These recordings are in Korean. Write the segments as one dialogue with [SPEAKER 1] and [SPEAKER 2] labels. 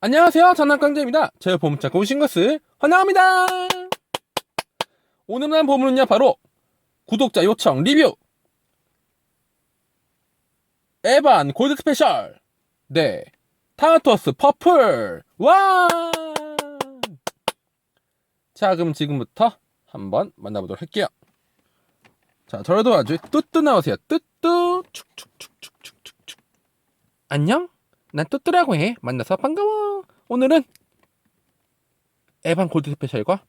[SPEAKER 1] 안녕하세요. 장난깡제입니다. 제 보물 찾고 오신 것을 환영합니다. 오늘은 한 보물은요, 바로 구독자 요청 리뷰 에반 골드 스페셜 네 타나토스 퍼플 와! 자, 그럼 지금부터 한번 만나보도록 할게요. 자, 저를 도와줄 뚜뚜 나오세요. 뚜뚜 축축축축축축 안녕? 난 뚜뚜라고 해. 만나서 반가워. 오늘은 에반 골드 스페셜과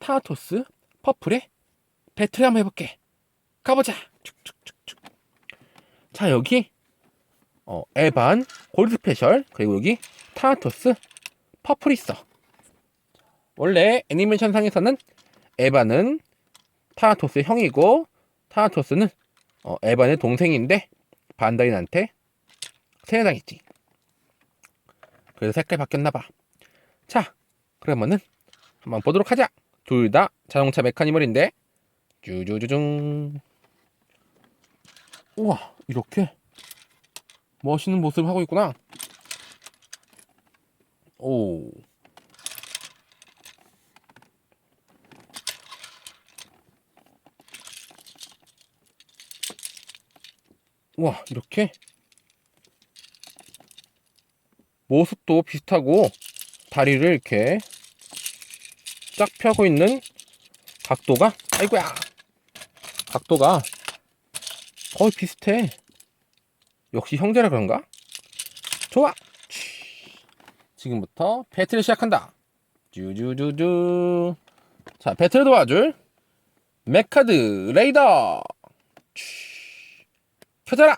[SPEAKER 1] 타나토스 퍼플의 배틀 한번 해볼게. 가보자. 축축축축. 자 여기 어, 에반 골드 스페셜 그리고 여기 타나토스 퍼플 있어. 원래 애니메이션 상에서는 에반은 타나토스의 형이고 타나토스는 어, 에반의 동생인데 반다인한테 세뇌당했지. 그래서 색깔이 바뀌었나봐. 자, 그러면은 한번 보도록 하자. 둘 다 자동차 메카니멀인데 쭈쭈쭈중. 우와, 이렇게 멋있는 모습을 하고 있구나. 오. 우와, 이렇게 모습도 비슷하고 다리를 이렇게 쫙 펴고 있는 각도가 아이고야. 각도가 거의 비슷해. 역시 형제라 그런가? 좋아. 지금부터 배틀을 시작한다. 쭈쭈쭈쭈 자 배틀을 도와줄 메카드 레이더. 켜져라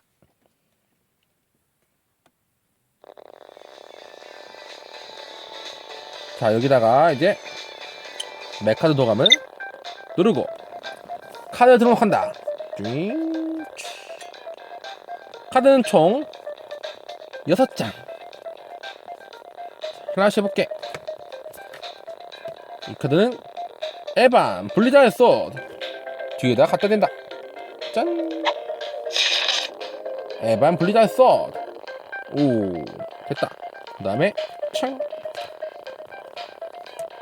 [SPEAKER 1] 자 여기다가 이제 메카드 도감을 누르고 카드 등록한다. 카드는 총 6장 하나씩 해볼게 이 카드는 에반 분리자의 소 뒤에다 갖다 댄다 짠 에반 분리자의 소 오, 됐다. 그 다음에, 창.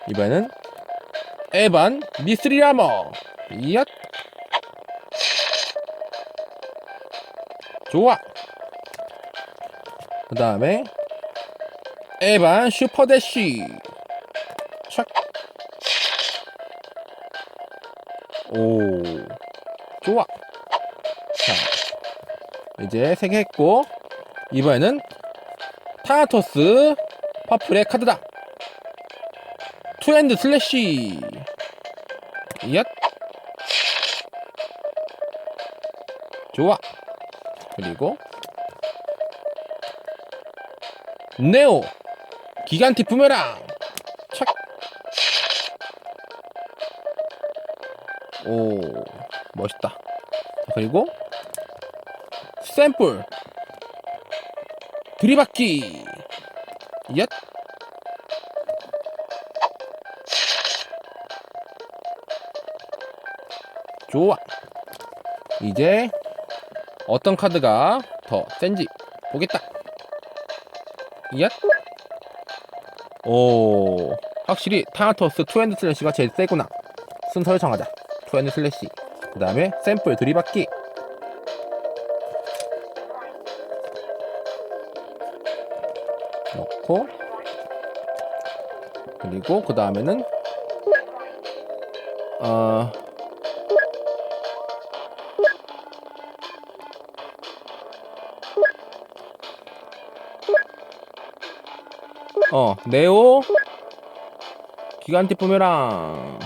[SPEAKER 1] 이번에는, 에반 미스리 아머. 이앗. 좋아. 그 다음에, 에반 슈퍼대쉬. 착. 오. 좋아. 자. 이제 세 개 했고, 이번에는 타나토스 퍼플의 카드다. 투핸드 슬래시. 얏. 좋아. 그리고 네오 기간티 부메랑. 착. 오 멋있다. 그리고 샘플 들이받기 얏 좋아. 이제 어떤 카드가 더 센지 보겠다. 얏오 확실히 타나토스 투핸드 슬래시가 제일 세구나. 순서를 정하자. 투핸드 슬래시. 그 다음에 샘플 들이받기. 넣고 그리고 그 다음에는 어 어, 네오. 기간티 부메랑.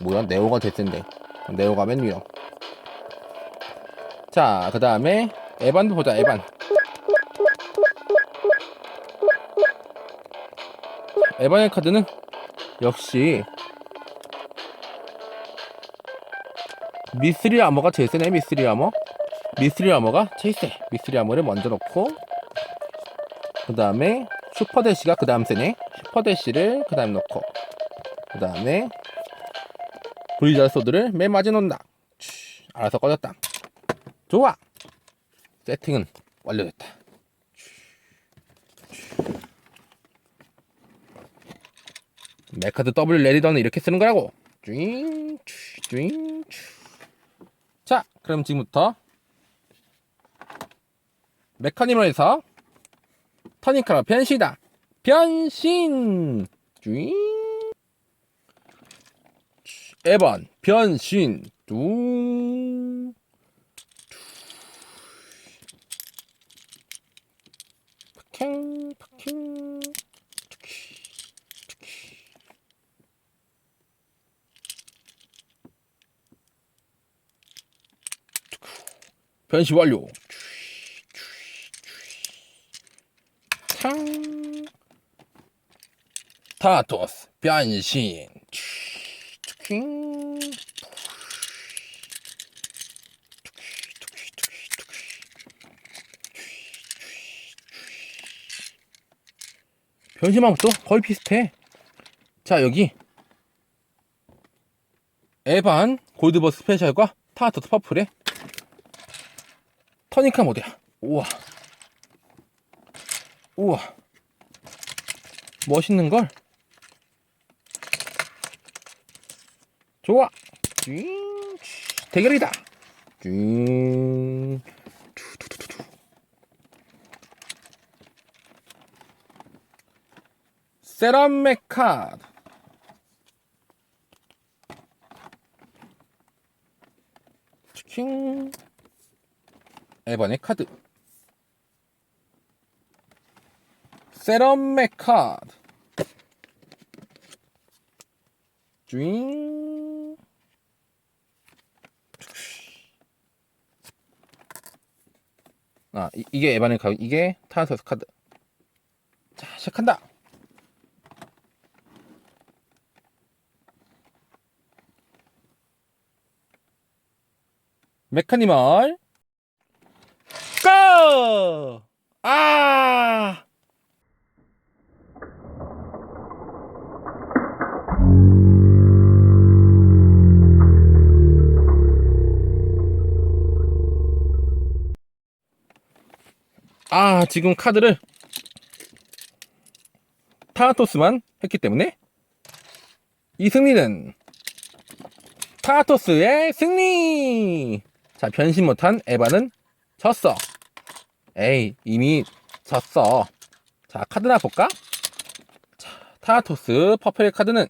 [SPEAKER 1] 뭐야 네오가 됐텐데. 네오가 맨 위요 자그 다음에 에반도 보자 에반. 에반의 카드는 역시 미스리 아머가 제일 세네 미스리 아머 미스리 아머가 세 미스리 아머를 먼저 넣고 그 다음에 슈퍼대시가 그 다음 세네 슈퍼대시를 그 다음 넣고 그 다음에 브리자 소드를 맨 마지막에 놓는다 알아서 꺼졌다 좋아 세팅은 완료됐다. 메카드 W 레디더는 이렇게 쓰는 거라고. 쭈잉, 쭈, 쭈잉, 쭈. 자, 그럼 지금부터 메카니멀에서 터닝카로 변신이다. 변신. 쭈잉. 에반 변신. 뚱. 파킹 변신 완료. 탕. 타토스 변신. 또 거의 비슷해. 자, 여기. 에반 골드버스 스페셜과 타토스 퍼플의 터니카 모드야. 우와. 우와. 멋있는 걸. 좋아. 쥐잉. 대결이다. 쥐잉. 투투투투투. 세라메 카드. 치킨. 에반의 카드. 세럼메 카드. 쥐잉. 아, 이, 이게 에반의 카드. 이게 타소스 카드. 자, 시작한다. 메카니멀. 고! 아! 아, 지금 카드를 타토스만 했기 때문에 이 승리는 타토스의 승리! 자, 변신 못한 에바는 졌어. 에이, 이미 졌어. 자, 카드나 볼까? 자, 타토스 퍼플 카드는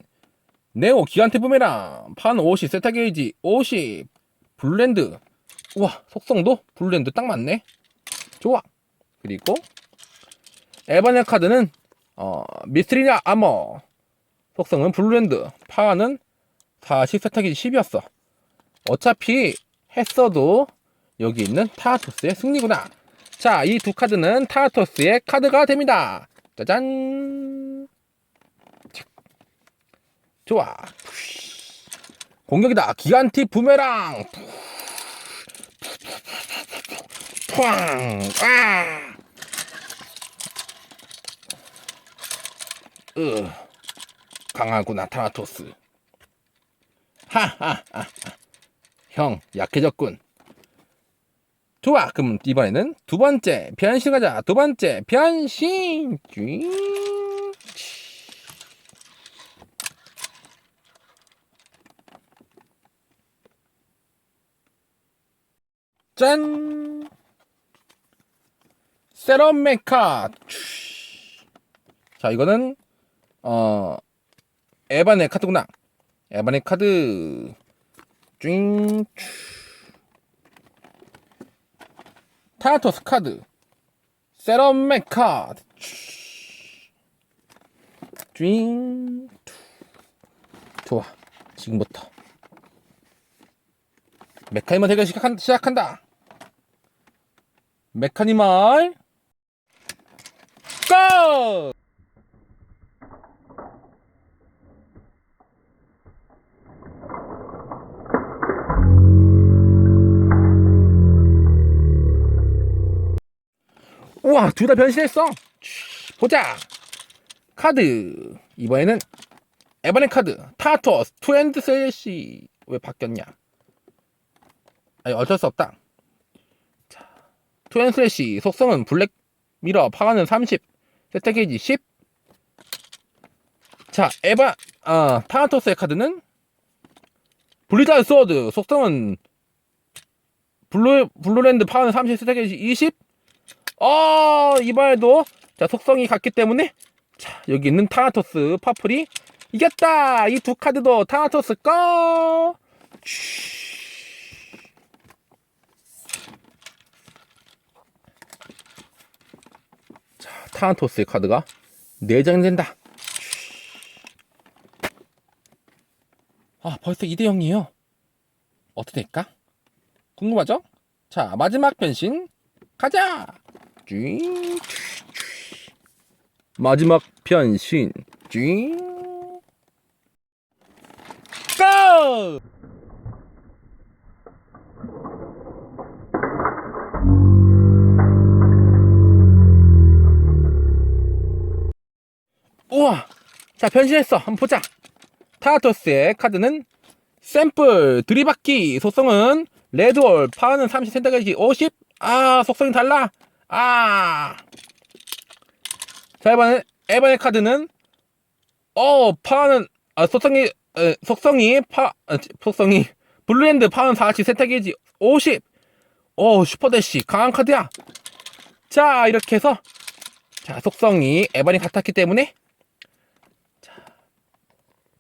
[SPEAKER 1] 네오 기간테 부메랑 판 50 세타 게이지 50 블렌드 우와 속성도 블렌드 딱 맞네 좋아 그리고 에바넬 카드는 어, 미스트리냐 아머 속성은 블렌드 파워는 40 세타 게이지 10이었어 어차피 했어도 여기 있는 타토스의 승리구나. 자, 이 두 카드는 타토스의 카드가 됩니다. 짜잔. 착. 좋아. 공격이다. 기간티 부메랑. 팡. 아. 으. 강하구나, 타토스. 하하하. 형, 약해졌군. 좋아. 그럼 이번에는 두 번째 변신 가자. 두 번째 변신. 쥐. 짠. 세럼 메카. 자, 이거는 어 에반의 카드구나. 에반의 카드. 쥐. 타토스 카드 세럼맥 카드 쥐잉 좋아 지금부터 메카니멀 대결 시작한, 시작한다 메카니멀 고! 우와 둘 다 변신했어. 보자. 카드. 이번에는 에반의 카드. 타토스 투핸드 셀시. 왜 바뀌었냐? 아니 어쩔 수 없다. 자 투앤슬래시. 속성은 블랙 미러. 파가는 30 세트 게이지 10 자, 에바, 아, 타나토스의 카드는 블리자드 소드. 속성은 블루, 블루랜드 파워는 30, 스택이 20. 어, 이번에도, 자, 속성이 같기 때문에, 자, 여기 있는 타나토스 파플이 이겼다! 이 두 카드도 타나토스 거! 자, 타나토스의 카드가 4장이 된다. 아, 벌써 2대 0이에요. 어떻게 될까? 궁금하죠? 자, 마지막 변신 가자. 쥐. 마지막 변신. 쥐. 고! 우와! 자, 변신했어. 한번 보자. 타나토스의 카드는 샘플 들이받기 속성은 레드월 파워는 30 선택하기 50. 아 속성이 달라. 아. 자 이번에 에반의 카드는 어 파워는 아 속성이 에, 속성이 파 아, 속성이 블루랜드 파워는 40 선택이지 50. 오 슈퍼대시 강한 카드야. 자 이렇게 해서 자 속성이 에반이 같았기 때문에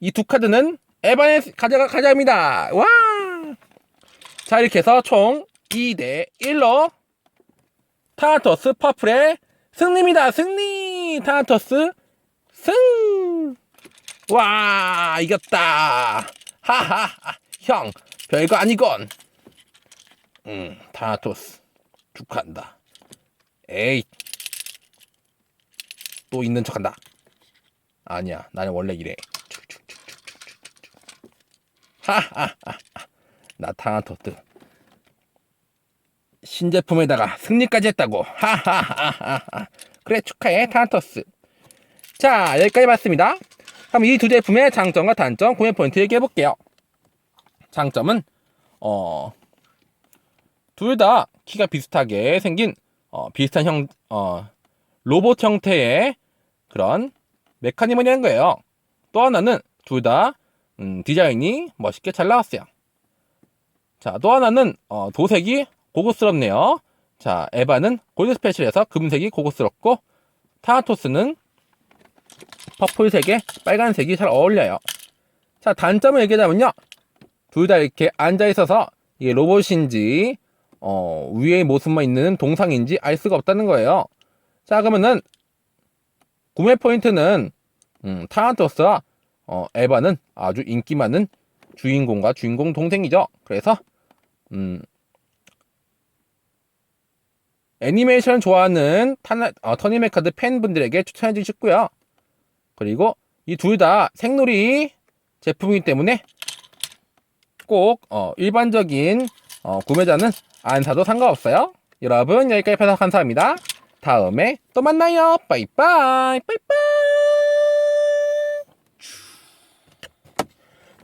[SPEAKER 1] 이 두 카드는 에반에 가져가 가져갑니다. 와! 자, 이렇게 해서 총 2대 1로 타나토스 퍼플의 승리입니다. 승리! 타나토스 승! 와, 이겼다. 하하하. 형, 별거 아니건. 음, 타나토스 축하한다. 에이. 또 있는 척한다. 아니야, 나는 원래 이래. 하하하. 나 타나토스. 신제품에다가 승리까지 했다고. 하하하하. 그래, 축하해, 타나토스. 자, 여기까지 봤습니다. 그럼 이 두 제품의 장점과 단점, 구매 포인트 얘기해 볼게요. 장점은, 어, 둘 다 키가 비슷하게 생긴, 어, 비슷한 형, 어, 로봇 형태의 그런 메카니즘이라는 거예요. 또 하나는 둘 다, 음, 디자인이 멋있게 잘 나왔어요. 자, 또 하나는 어, 도색이 고급스럽네요. 자, 에바는 골드 스페셜에서 금색이 고급스럽고 타나토스는 퍼플색에 빨간색이 잘 어울려요. 자, 단점을 얘기하자면요. 둘 다 이렇게 앉아 있어서 이게 로봇인지 어, 위에 모습만 있는 동상인지 알 수가 없다는 거예요. 자, 그러면은 구매 포인트는 음, 타나토스와 어, 에바는 아주 인기 많은 주인공과 주인공 동생이죠. 그래서 음, 애니메이션 좋아하는 어, 터니메카드 팬분들에게 추천해 주고 싶고요. 그리고 이 둘 다 생놀이 제품이기 때문에 꼭 어, 일반적인 어, 구매자는 안 사도 상관없어요. 여러분 여기까지 봐서 감사합니다. 다음에 또 만나요. 빠이빠이 빠이빠이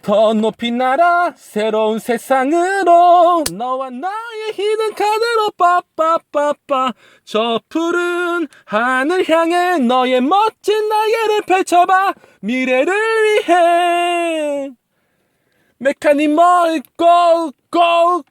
[SPEAKER 1] 더 높이 날아 새로운 세상으로. 너와 나의 히든 카드로 빠빠빠빠. 저 푸른 하늘 향해 너의 멋진 날개를 펼쳐봐. 미래를 위해. 메카니멀 고고고